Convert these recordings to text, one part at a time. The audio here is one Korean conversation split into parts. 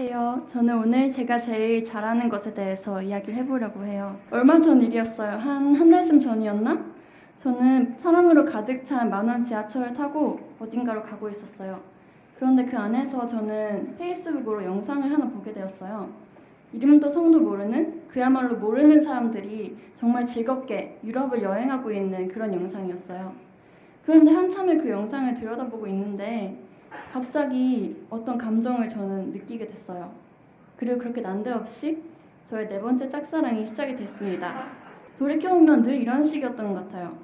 안녕하세요. 저는 오늘 제가 제일 잘하는 것에 대해서 이야기를 해보려고 해요. 얼마 전 일이었어요. 한 한 달쯤 전이었나? 저는 사람으로 가득 찬 만원 지하철을 타고 어딘가로 가고 있었어요. 그런데 그 안에서 저는 페이스북으로 영상을 하나 보게 되었어요. 이름도 성도 모르는 그야말로 모르는 사람들이 정말 즐겁게 유럽을 여행하고 있는 그런 영상이었어요. 그런데 한참을 그 영상을 들여다보고 있는데 갑자기 어떤 감정을 저는 느끼게 됐어요. 그리고 그렇게 난데없이 저의 네 번째 짝사랑이 시작이 됐습니다. 돌이켜보면 늘 이런 식이었던 것 같아요.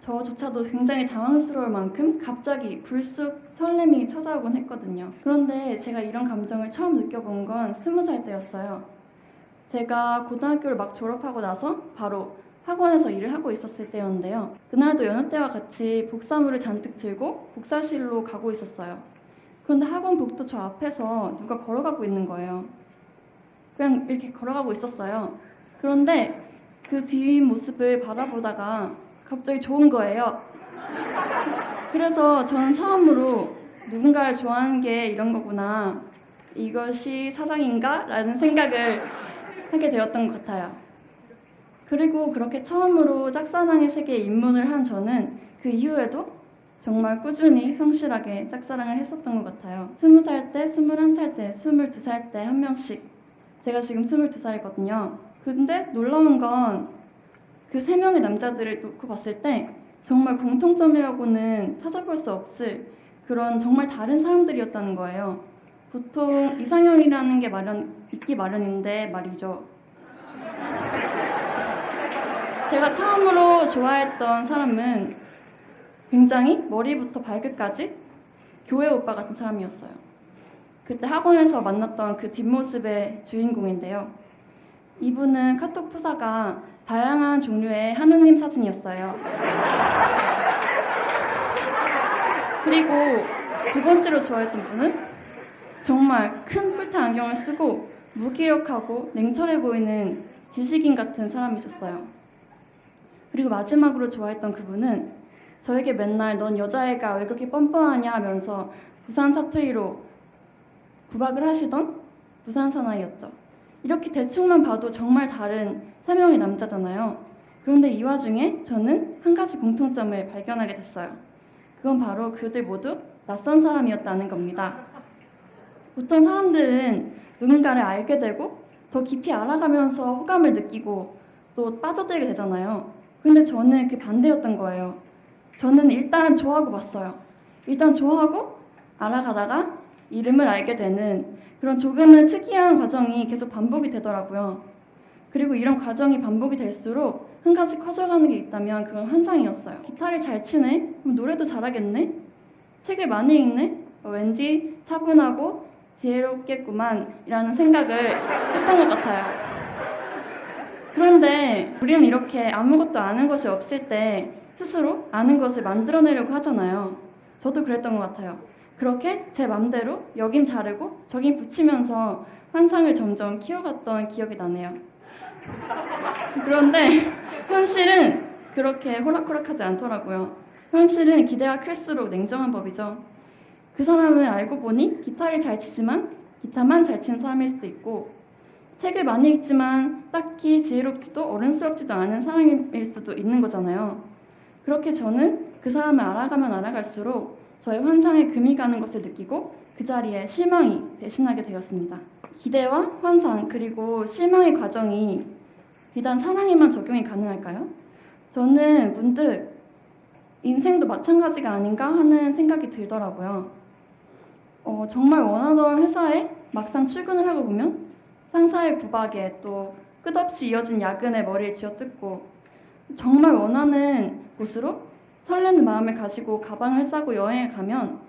저조차도 굉장히 당황스러울 만큼 갑자기 불쑥 설렘이 찾아오곤 했거든요. 그런데 제가 이런 감정을 처음 느껴본 건 스무 살 때였어요. 제가 고등학교를 막 졸업하고 나서 바로 학원에서 일을 하고 있었을 때였는데요. 그날도 여느 때와 같이 복사물을 잔뜩 들고 복사실로 가고 있었어요. 그런데 학원 복도 저 앞에서 누가 걸어가고 있는 거예요. 그냥 이렇게 걸어가고 있었어요. 그런데 그 뒷모습을 바라보다가 갑자기 좋은 거예요. 그래서 저는 처음으로 누군가를 좋아하는 게 이런 거구나. 이것이 사랑인가? 라는 생각을 하게 되었던 것 같아요. 그리고 그렇게 처음으로 짝사랑의 세계에 입문을 한 저는 그 이후에도 정말 꾸준히 성실하게 짝사랑을 했었던 것 같아요. 스무 살 때, 스물한 살 때, 스물두 살때 한 명씩. 제가 지금 스물두 살이거든요. 근데 놀라운 건 그 세 명의 남자들을 놓고 봤을 때 정말 공통점이라고는 찾아볼 수 없을 그런 정말 다른 사람들이었다는 거예요. 보통 이상형이라는 게 마련, 있기 마련인데 말이죠. 제가 처음으로 좋아했던 사람은 굉장히 머리부터 발끝까지 교회 오빠 같은 사람이었어요. 그때 학원에서 만났던 그 뒷모습의 주인공인데요. 이분은 카톡 프사가 다양한 종류의 하느님 사진이었어요. 그리고 두 번째로 좋아했던 분은 정말 큰 뿔테 안경을 쓰고 무기력하고 냉철해 보이는 지식인 같은 사람이셨어요. 그리고 마지막으로 좋아했던 그분은 저에게 맨날 넌 여자애가 왜 그렇게 뻔뻔하냐 하면서 부산 사투리로 구박을 하시던 부산 사나이였죠. 이렇게 대충만 봐도 정말 다른 세 명의 남자잖아요. 그런데 이 와중에 저는 한 가지 공통점을 발견하게 됐어요. 그건 바로 그들 모두 낯선 사람이었다는 겁니다. 보통 사람들은 누군가를 알게 되고 더 깊이 알아가면서 호감을 느끼고 또 빠져들게 되잖아요. 근데 저는 그 반대였던 거예요. 저는 일단 좋아하고 봤어요. 일단 좋아하고 알아가다가 이름을 알게 되는 그런 조금은 특이한 과정이 계속 반복이 되더라고요. 그리고 이런 과정이 반복이 될수록 한 가지 커져가는 게 있다면 그건 환상이었어요. 기타를 잘 치네? 그럼 노래도 잘하겠네? 책을 많이 읽네? 어, 왠지 차분하고 지혜롭겠구만 이라는 생각을 했던 것 같아요. 그런데 우리는 이렇게 아무것도 아는 것이 없을 때 스스로 아는 것을 만들어내려고 하잖아요. 저도 그랬던 것 같아요. 그렇게 제 맘대로 여긴 자르고 저긴 붙이면서 환상을 점점 키워갔던 기억이 나네요. 그런데 현실은 그렇게 호락호락하지 않더라고요. 현실은 기대가 클수록 냉정한 법이죠. 그 사람을 알고 보니 기타를 잘 치지만 기타만 잘 치는 사람일 수도 있고 책을 많이 읽지만 딱히 지혜롭지도 어른스럽지도 않은 사람일 수도 있는 거잖아요. 그렇게 저는 그 사람을 알아가면 알아갈수록 저의 환상에 금이 가는 것을 느끼고 그 자리에 실망이 대신하게 되었습니다. 기대와 환상 그리고 실망의 과정이 비단 사랑에만 적용이 가능할까요? 저는 문득 인생도 마찬가지가 아닌가 하는 생각이 들더라고요. 어, 정말 원하던 회사에 막상 출근을 하고 보면 상사의 구박에 또 끝없이 이어진 야근에 머리를 쥐어뜯고 정말 원하는 곳으로 설레는 마음을 가지고 가방을 싸고 여행을 가면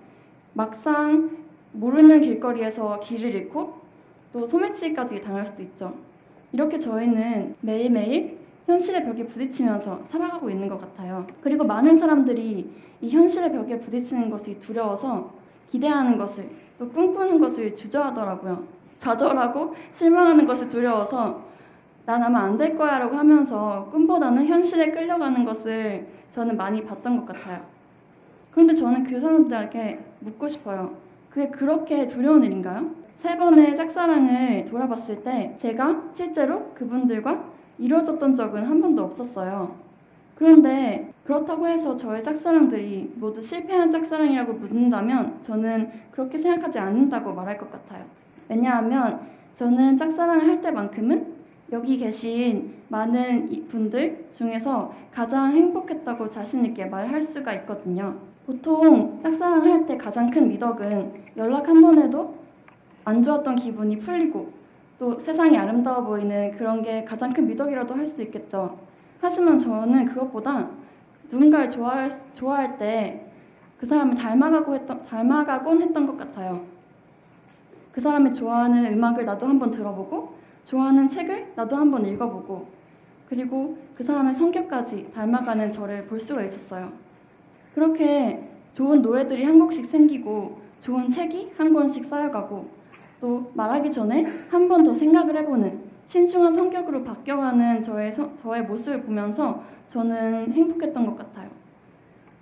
막상 모르는 길거리에서 길을 잃고 또 소매치기까지 당할 수도 있죠. 이렇게 저희는 매일매일 현실의 벽에 부딪히면서 살아가고 있는 것 같아요. 그리고 많은 사람들이 이 현실의 벽에 부딪히는 것이 두려워서 기대하는 것을 또 꿈꾸는 것을 주저하더라고요. 좌절하고 실망하는 것이 두려워서 난 아마 안 될 거야 라고 하면서 꿈보다는 현실에 끌려가는 것을 저는 많이 봤던 것 같아요. 그런데 저는 그 사람들에게 묻고 싶어요. 그게 그렇게 두려운 일인가요? 세 번의 짝사랑을 돌아봤을 때 제가 실제로 그분들과 이루어졌던 적은 한 번도 없었어요. 그런데 그렇다고 해서 저의 짝사랑들이 모두 실패한 짝사랑이라고 묻는다면 저는 그렇게 생각하지 않는다고 말할 것 같아요. 왜냐하면 저는 짝사랑을 할 때만큼은 여기 계신 많은 이 분들 중에서 가장 행복했다고 자신 있게 말할 수가 있거든요. 보통 짝사랑을 할때 가장 큰 미덕은 연락 한 번 해도 안 좋았던 기분이 풀리고 또 세상이 아름다워 보이는 그런 게 가장 큰 미덕이라도 할 수 있겠죠. 하지만 저는 그것보다 누군가를 좋아할, 좋아할 때 그 사람을 닮아가고 했던, 닮아가곤 했던 것 같아요. 그 사람이 좋아하는 음악을 나도 한번 들어보고 좋아하는 책을 나도 한번 읽어보고 그리고 그 사람의 성격까지 닮아가는 저를 볼 수가 있었어요. 그렇게 좋은 노래들이 한 곡씩 생기고 좋은 책이 한 권씩 쌓여가고 또 말하기 전에 한 번 더 생각을 해보는 신중한 성격으로 바뀌어가는 저의, 서- 저의 모습을 보면서 저는 행복했던 것 같아요.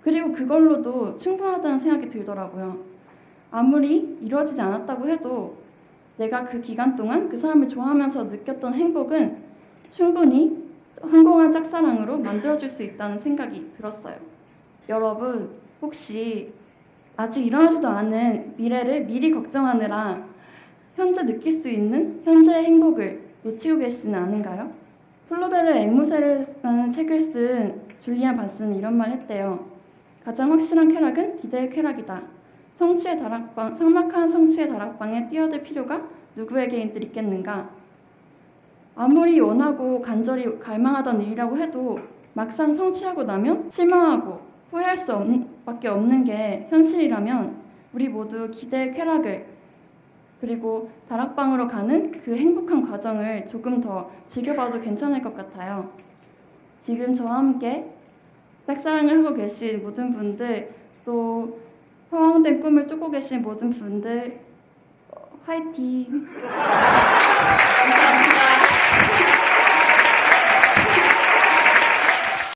그리고 그걸로도 충분하다는 생각이 들더라고요. 아무리 이루어지지 않았다고 해도 내가 그 기간 동안 그 사람을 좋아하면서 느꼈던 행복은 충분히 성공한 짝사랑으로 만들어줄 수 있다는 생각이 들었어요. 여러분, 혹시 아직 일어나지도 않은 미래를 미리 걱정하느라 현재 느낄 수 있는 현재의 행복을 놓치고 계시지는 않은가요? 플로베르 앵무새라는 책을 쓴 줄리안 반스는 이런 말 했대요. 가장 확실한 쾌락은 기대의 쾌락이다. 성취의 다락방, 삭막한 성취의 다락방에 뛰어들 필요가 누구에게 있겠는가? 아무리 원하고 간절히 갈망하던 일이라고 해도 막상 성취하고 나면 실망하고 후회할 수 밖에 없는 게 현실이라면 우리 모두 기대의 쾌락을 그리고 다락방으로 가는 그 행복한 과정을 조금 더 즐겨봐도 괜찮을 것 같아요. 지금 저와 함께 짝사랑을 하고 계신 모든 분들 또 허황된 꿈을 쫓고 계신 모든 분들 어, 화이팅!